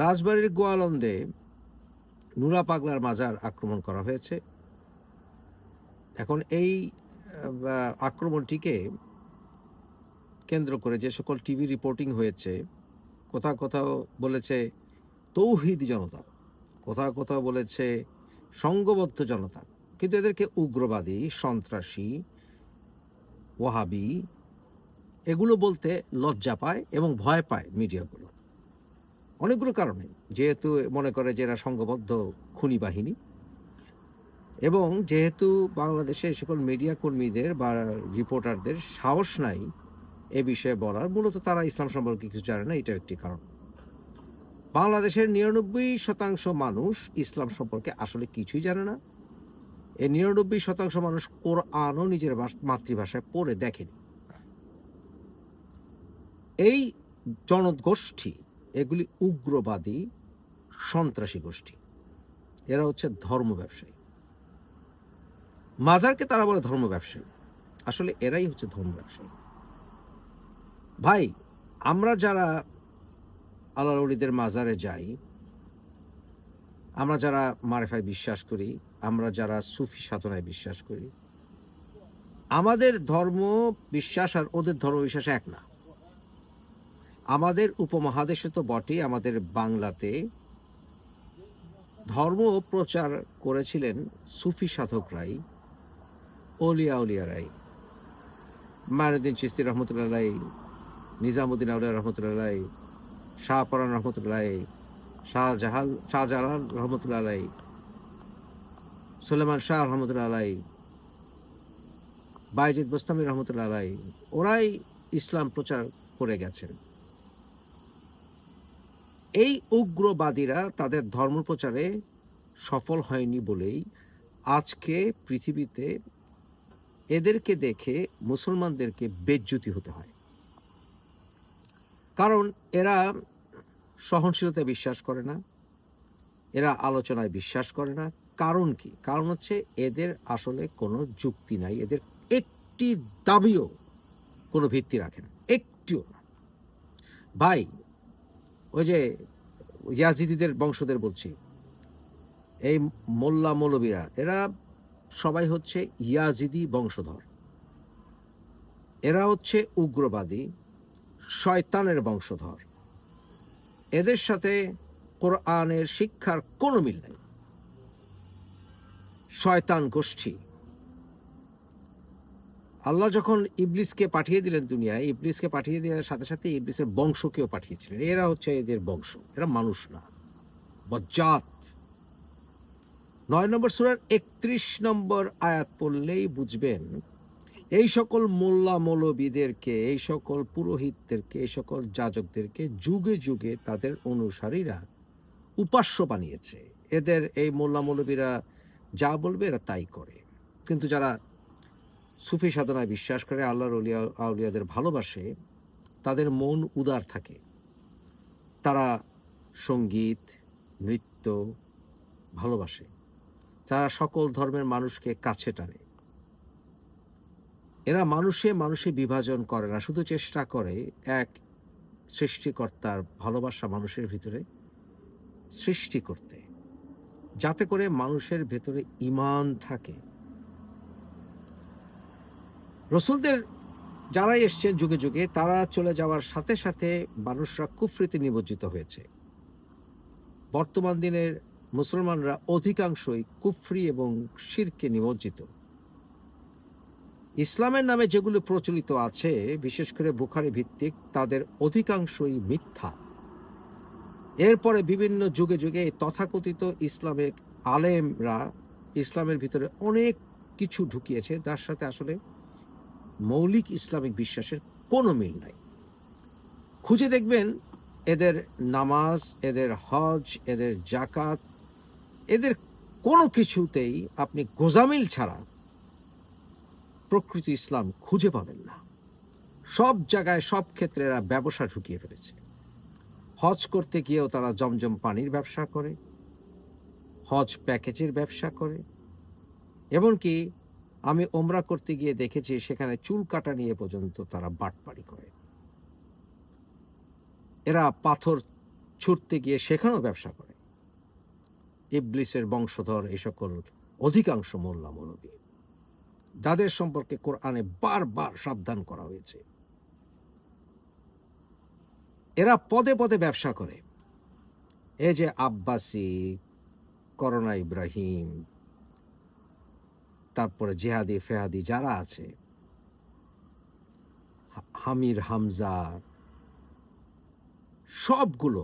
রাজবাড়ির গোয়ালন্দে নুরা পাগলার মাজার আক্রমণ করা হয়েছে। এখন এই আক্রমণটিকে কেন্দ্র করে যে সকল টিভি রিপোর্টিং হয়েছে, কোথাও কোথাও বলেছে তৌহিদ জনতা, কোথাও কোথাও বলেছে সংঘবদ্ধ জনতা, কিন্তু এদেরকে উগ্রবাদী, সন্ত্রাসী, ওয়াহাবি, এগুলো বলতে লজ্জা পায় এবং ভয় পায় মিডিয়াগুলো। অনেকগুলো কারণে। যেহেতু মনে করে যে এরা সংঘবদ্ধ খুনি বাহিনী এবং যেহেতু বাংলাদেশে সকল মিডিয়া কর্মীদের বা রিপোর্টারদের সাহস নাই এ বিষয়ে বলার, মূলত তারা ইসলাম সম্পর্কে কিছু জানে না এটা একটি কারণ। বাংলাদেশের নিরানব্বই শতাংশ মানুষ ইসলাম সম্পর্কে আসলে কিছুই জানে না। এই নিরানব্বই শতাংশ মানুষ কোরআনও নিজের ভাষ- মাতৃভাষায় পড়ে দেখেনি। এই জনগোষ্ঠী এগুলি উগ্রবাদী সন্ত্রাসী গোষ্ঠী। এরা হচ্ছে ধর্ম ব্যবসায়ী। মাজারকে তারা বলে ধর্ম ব্যবসায়ী। আসলে এরাই হচ্ছে ধর্ম ব্যবসায়ী। ভাই, আমরা যারা আল্লাহ অলিদের মাজারে যাই, আমরা যারা মারেফায় বিশ্বাস করি, আমরা যারা সুফি সাধনায় বিশ্বাস করি, আমাদের ধর্ম, বিশ্বাস আর ওদের ধর্ম বিশ্বাস এক না। আমাদের উপমহাদেশে তো বটেই, আমাদের বাংলাতে। ধর্ম প্রচার করেছিলেন সুফি সাধকরাই অলিয়া উলিয়ারাই মায়নুদ্দিন চিস্তি রহমতুল্লাহ নিজামুদ্দিন আউলিয়া রহমতুল্লাহ শাহপরান রহমতুল্লাহ শাহজাহাল, শাহজালাল রহমতুল্লাহ সুলেমান শাহ রহমতুল্লাহ বাইজিদ বোস্তামি রহমতুল্লাহ ওরাই ইসলাম প্রচার করে গেছেন। এই উগ্রবাদীরা তাদের ধর্ম প্রচারে সফল হয়নি বলেই আজকে পৃথিবীতে এদেরকে দেখে মুসলমানদেরকে বেজ্জুতি হতে হয়। কারণ এরা সহনশীলতায় বিশ্বাস করে না, এরা আলোচনায় বিশ্বাস করে না। কারণ কি? কারণ হচ্ছে এদের আসলে কোনো যুক্তি নাই, এদের একটি দাবিও কোনো ভিত্তি রাখে না, একটিও ভাই ওই যে ইয়াজিদিদের বংশদের বলছি। এই মোল্লা মৌলবীরা, এরা সবাই হচ্ছে ইয়াজিদি বংশধর। এরা হচ্ছে উগ্রবাদী, শয়তানের বংশধর। এদের সাথে কোরআনের শিক্ষার কোনো মিল নেই। শয়তান গোষ্ঠী। আল্লাহ যখন ইবলিসকে পাঠিয়ে দিলেন দুনিয়ায়, ইবলিসকে পাঠিয়ে দেওয়ার সাথে সাথে ইবলিসের বংশকেও পাঠিয়েছিলেন। এরা হচ্ছে এদের বংশ, এরা মানুষ না। বজ্জাত। নয় নম্বর সুরার একত্রিশ নম্বর আয়াত পড়লেই বুঝবেন, এই সকল মোল্লা মৌলবীদেরকে, এই সকল পুরোহিতদেরকে, এই সকল যাজকদেরকে যুগে যুগে তাদের অনুসারীরা উপাস্য বানিয়েছে। এদের এই মোল্লা মৌলবীরা যা বলবে এরা তাই করে। কিন্তু যারা সুফি সাধনায় বিশ্বাস করে আল্লাহর উলিয়া আউলিয়াদের ভালোবাসে, তাদের মন উদার থাকে। তারা সংগীত, নৃত্য ভালোবাসে। যারা সকল ধর্মের মানুষকে কাছে টানে। এরা মানুষে মানুষে বিভাজন করে না, শুধু চেষ্টা করে এক সৃষ্টিকর্তার ভালোবাসা মানুষের ভিতরে সৃষ্টি করতে। যাতে করে মানুষের ভেতরে ইমান থাকে। রসুলদের যারাই এসছেন যুগে যুগে, তারা চলে যাওয়ার সাথে সাথে মানুষরা কুফরিতে নিমজ্জিত হয়েছে। বর্তমান দিনের মুসলমানরা অধিকাংশই কুফরি এবং শিরকে নিমজ্জিত। ইসলামের নামে যেগুলো প্রচলিত আছে, বিশেষ করে বুখারি ভিত্তিক, তাদের অধিকাংশই মিথ্যা। এরপরে বিভিন্ন যুগে যুগে তথাকথিত ইসলামের আলেমরা ইসলামের ভিতরে অনেক কিছু ঢুকিয়েছে তার সাথে আসলে মৌলিক ইসলামিক বিশ্বাসের কোনো মিল নাই। খুঁজে দেখবেন এদের নামাজ, এদের হজ, এদের জাকাত এদের কোনো কিছুতেই আপনি গোজামিল ছাড়া প্রকৃতি ইসলাম খুঁজে পাবেন না। সব জায়গায়, সব ক্ষেত্রে এরা ব্যবসা ঢুকিয়ে ফেলেছে। হজ করতে গিয়েও তারা জমজম পানির ব্যবসা করে, হজ প্যাকেজের ব্যবসা করে, এমনকি আমি ওমরা করতে গিয়ে দেখেছি সেখানে চুল কাটা নিয়ে পর্যন্ত তারা বাটপাড়ি করে। এরা পাথর ছুটতে গিয়ে সেখানেও ব্যবসা করে। ইবলিসের বংশধর এই সকল অধিকাংশ মোল্লা মৌলবী, যাদের সম্পর্কে কোরআনে বারবার সাবধান করা হয়েছে। এরা পদে পদে ব্যবসা করে। এই যে আব্বাসি, করোনা ইব্রাহিম তারপরে জেহাদি, ফেহাদি যারা আছে হামির, হামজা, সবগুলো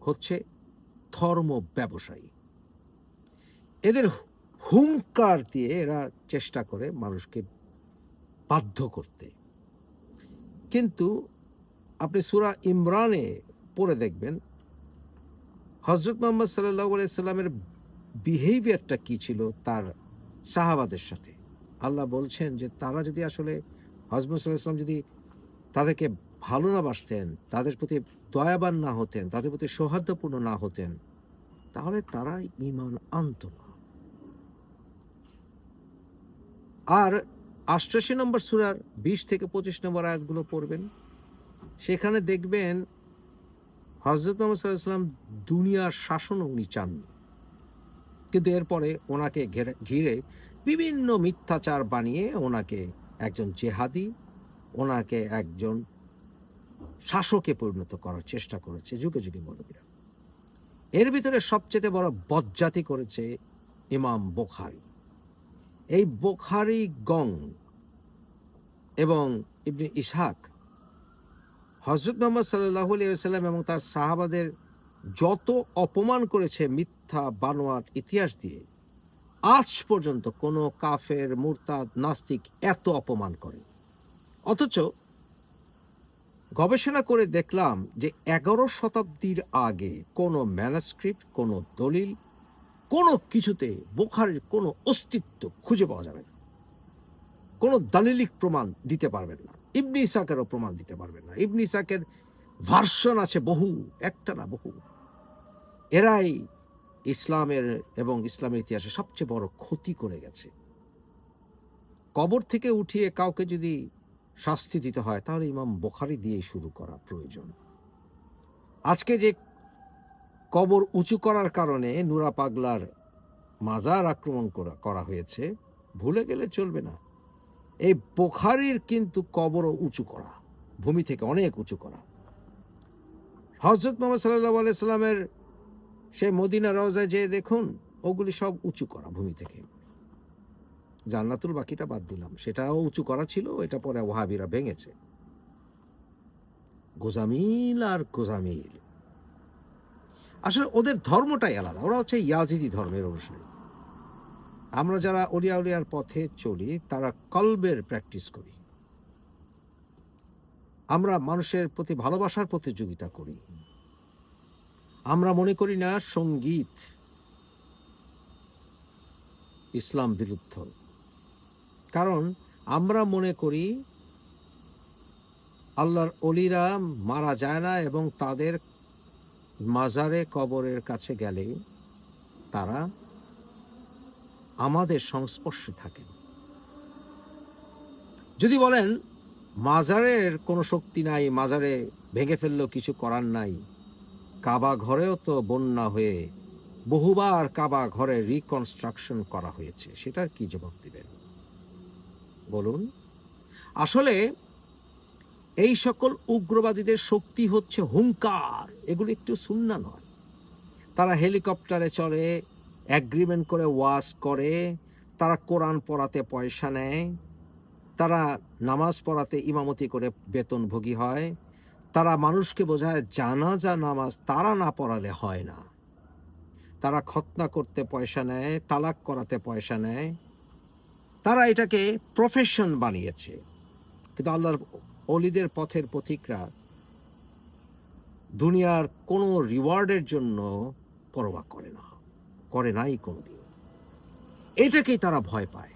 হচ্ছে ধর্ম ব্যবসায়ী। এদের হুঙ্কার দিয়ে এরা চেষ্টা করে মানুষকে বাধ্য করতে। কিন্তু আপনি সুরা ইমরানে পড়ে দেখবেন হজরত মোহাম্মদ সাল্লাহ সাল্লামের বিহেভিয়ারটা কি ছিল? তার সাহাবাদের সাথে। আল্লাহ বলছেন যে তারা যদি আসলে সাল্লাম যদি তাদেরকে ভালো না বাসতেন, তাদের প্রতি দয়াবান না হতেন, তাদের প্রতি সৌহার্দ্যপূর্ণ না হতেন, তাহলে তারা ইমান আনত না। আর আষ্টআশি নম্বর সুরার বিশ থেকে পঁচিশ নম্বর আয়াতগুলো পড়বেন। সেখানে দেখবেন হজরত মোহাম্মদ সাল্লাম দুনিয়ার শাসনও উনি চাননি। কিন্তু এরপরে ওনাকে ঘেরে- বিভিন্ন মিথ্যাচার বানিয়ে ওনাকে একজন জেহাদি, ওনাকে একজন শাসকে পরিণত করার চেষ্টা করেছে যুগে যুগে মৌলবীরা। এর ভিতরে সবচেয়ে বড় বজ্জাতি করেছে ইমাম বোখারি। এই বোখারি গং এবং ইবনে ইসহাক হজরত মোহাম্মদ সাল্লাহ আলিয়া সাল্লাম এবং তার সাহাবাদের যত অপমান করেছে মিথ্যা বানোয়াট, ইতিহাস দিয়ে আজ পর্যন্ত কোনো কাফের, মুরতাদ, নাস্তিক এত অপমান করে। অথচ গবেষণা করে দেখলাম যে এগারো শতাব্দীর আগে কোনো ম্যানাস্ক্রিপ্ট, কোনো দলিল, কোনো কিছুতে বোখারের কোনো অস্তিত্ব খুঁজে পাওয়া যাবে না। কোনো দালিলিক প্রমাণ দিতে পারবেন না। ইবনি ইসাকেরও প্রমাণ দিতে পারবেন না। ইবনি ইসাকের ভার্সন আছে বহু, একটা না বহু। এরাই ইসলামের এবং ইসলামের ইতিহাসে সবচেয়ে বড় ক্ষতি করে গেছে। কবর থেকে উঠিয়ে কাউকে যদি শাস্তি দিতে হয়, তাহলে ইমাম বোখারি দিয়ে শুরু করা প্রয়োজন। আজকে যে কবর উঁচু করার কারণে নুরা পাগলার মাজার আক্রমণ করা করা হয়েছে, ভুলে গেলে চলবে না। এই বোখারির কিন্তু কবরও উঁচু করা, ভূমি থেকে অনেক উঁচু করা। হজরত মোহাম্মদ সাল্লাহ আলাইসাল্লামের সেই মদিনা রওজায় যেয়ে দেখুন, ওগুলি সব উঁচু করা ভূমি থেকে। জান্নাতুল বাকিটা বাদ দিলাম। সেটাও উঁচু করা ছিল, এটা পরে ওহাবিরা ভেঙেছে। গোজামিল আর গোজামিল। আসলে ওদের ধর্মটাই আলাদা, ওরা হচ্ছে ইয়াজিদি ধর্মের অনুসারী। আমরা যারা ওলিয়া উলিয়ার পথে চলি, তারা কলবের প্র্যাকটিস করি। আমরা মানুষের প্রতি ভালোবাসার প্রতিযোগিতা করি। আমরা মনে করি না সংগীত ইসলাম বিরুদ্ধ। কারণ আমরা মনে করি আল্লাহর অলিরা মারা যায় না এবং তাদের মাজারে কবরের কাছে গেলে তারা আমাদের সংস্পর্শে থাকেন যদি বলেন, মাজারের কোনো শক্তি নাই, মাজারে ভেঙে ফেললেও কিছু করার নাই কাবা ঘরেও তো বন্যা হয়ে বহুবার কাবা ঘরে রিকনস্ট্রাকশন করা হয়েছে। সেটার কি জবাব দিবেন? বলুন। আসলে এই সকল উগ্রবাদীদের শক্তি হচ্ছে হুঙ্কার। এগুলো একটু সুন্না নয়। তারা হেলিকপ্টারে চড়ে অ্যাগ্রিমেন্ট করে ওয়াশ করে, তারা কোরআন পড়াতে পয়সা নেয়, তারা নামাজ পড়াতে ইমামতি করে বেতনভোগী হয় তারা মানুষকে বোঝায়, জানাজা, নামাজ তারা না পড়ালে হয় না। তারা খতনা করতে পয়সা নেয়, তালাক করাতে পয়সা নেয়। তারা এটাকে প্রফেশন বানিয়েছে। কিন্তু আল্লাহর অলিদের পথের পথিকরা দুনিয়ার কোনো রিওয়ার্ডের জন্য পরোয়া করে না, করে নাই কোনোদিন। এটাকেই তারা ভয় পায়।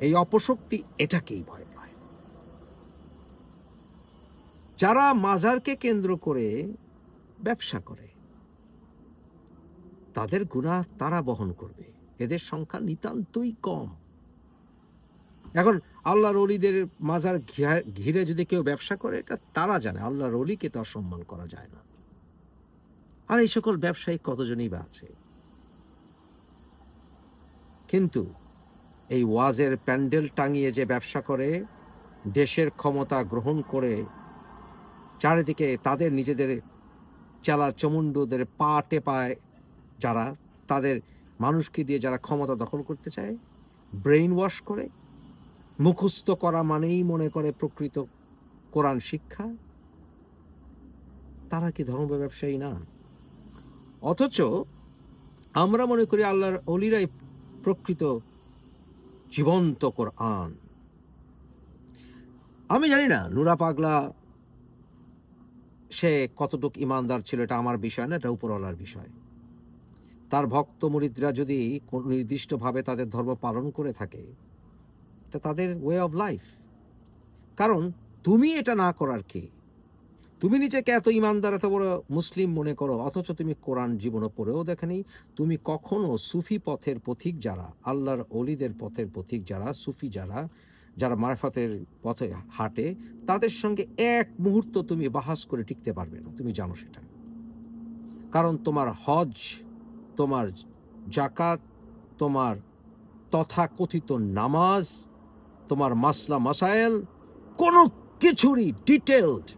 এই অপশক্তি এটাকেই ভয় পায় যারা মাজারকে কেন্দ্র করে ব্যবসা করে, তাদের গুণা তারা বহন করবে। এদের সংখ্যা নিতান্তই কম। এখন আল্লাহর অলিদের মাজার ঘিরা- যদি কেউ ব্যবসা করে, এটা তারা জানে, আল্লাহর অলিকে তো অসম্মান করা যায় না। আর এই সকল ব্যবসায়ী কতজনই বা আছে? কিন্তু এই ওয়াজের প্যান্ডেল টাঙিয়ে যে ব্যবসা করে, দেশের ক্ষমতা গ্রহণ করে চারিদিকে তাদের নিজেদের চালা চমুন্ডদের পা টেপায় যারা, তাদের মানুষকে দিয়ে যারা ক্ষমতা দখল করতে চায় ব্রেইন ওয়াশ করে, মুখস্থ করা মানেই মনে করে প্রকৃত কোরআন শিক্ষা, তারা কি ধর্ম ব্যবসায়ী না? অথচ আমরা মনে করি আল্লাহর অলিরাই প্রকৃত জীবন্ত কোরআন। আমি জানি না, নুরা পাগলা সে কতটুক ইমানদার ছিল এটা আমার বিষয় না, এটা উপরওয়ালার বিষয়। তার ভক্ত মুরিদরা যদি কোন নির্দিষ্টভাবে তাদের ধর্ম পালন করে থাকে, এটা তাদের ওয়ে অফ লাইফ কারণ তুমি এটা না করার কি? তুমি নিজেকে এত ইমানদার, এত বড় মুসলিম মনে করো, অথচ তুমি কোরআন জীবনে পড়েও দেখেনি। তুমি কখনো সুফি পথের পথিক যারা, আল্লাহর অলিদের পথের পথিক যারা, সুফি যারা যারা মারফাতের পথে হাঁটে, তাদের সঙ্গে এক মুহূর্ত তুমি বাহাস করে টিকতে পারবে না। তুমি জানো সেটা। কারণ তোমার হজ, তোমার জাকাত তোমার তথাকথিত নামাজ, তোমার মাসলা মাসায়েল, কোনো কিছুরই ডিটেলড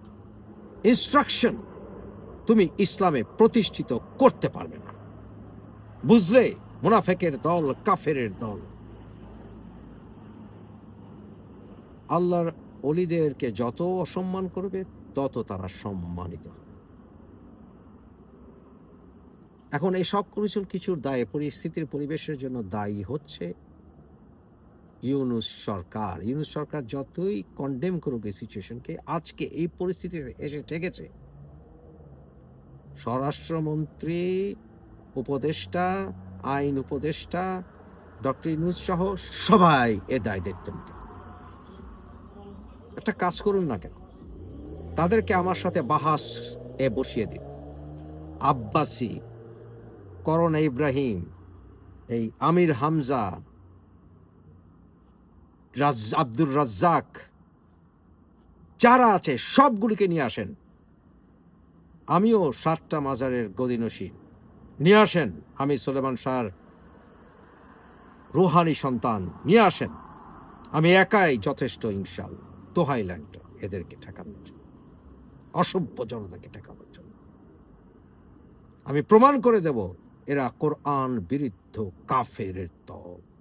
ইনস্ট্রাকশন তুমি ইসলামে প্রতিষ্ঠিত করতে পারবে না। বুঝলে? মুনাফেকের দল, কাফেরের দল। আল্লাহর অলিদেরকে যত অসম্মান করবে, তত তারা সম্মানিত এখন এই সব কিছু কিছুর দায়ে পরিস্থিতির পরিবেশের জন্য দায়ী হচ্ছে ইউনুস সরকার। ইউনুস সরকার যতই কন্ডেম করুক এই সিচুয়েশনকে আজকে এই পরিস্থিতিতে এসে ঠেকেছে। স্বরাষ্ট্রমন্ত্রী, উপদেষ্টা, আইন উপদেষ্টা, ডক্টর ইউনুস সহ সবাই এ দায় হবে। একটা কাজ করুন না কেন? তাদেরকে আমার সাথে বাহাস এ বসিয়ে দিন। আব্বাসি করণ ইব্রাহিম, এই আমির হামজা আব্দুর রাজ্জাক, যারা আছে সবগুলিকে নিয়ে আসেন। আমিও সাতটা মাজারের গদিনসী নিয়ে আসেন, আমি সোলেমান শাহর রুহানি সন্তান। নিয়ে আসেন। আমি একাই যথেষ্ট ইনশাল লাগতো এদেরকে ঠেকানোর জন্য, অসভ্য জনতাকে ঠেকানোর জন্য। আমি প্রমাণ করে দেব, এরা কোরআন বিরুদ্ধ কাফের দল।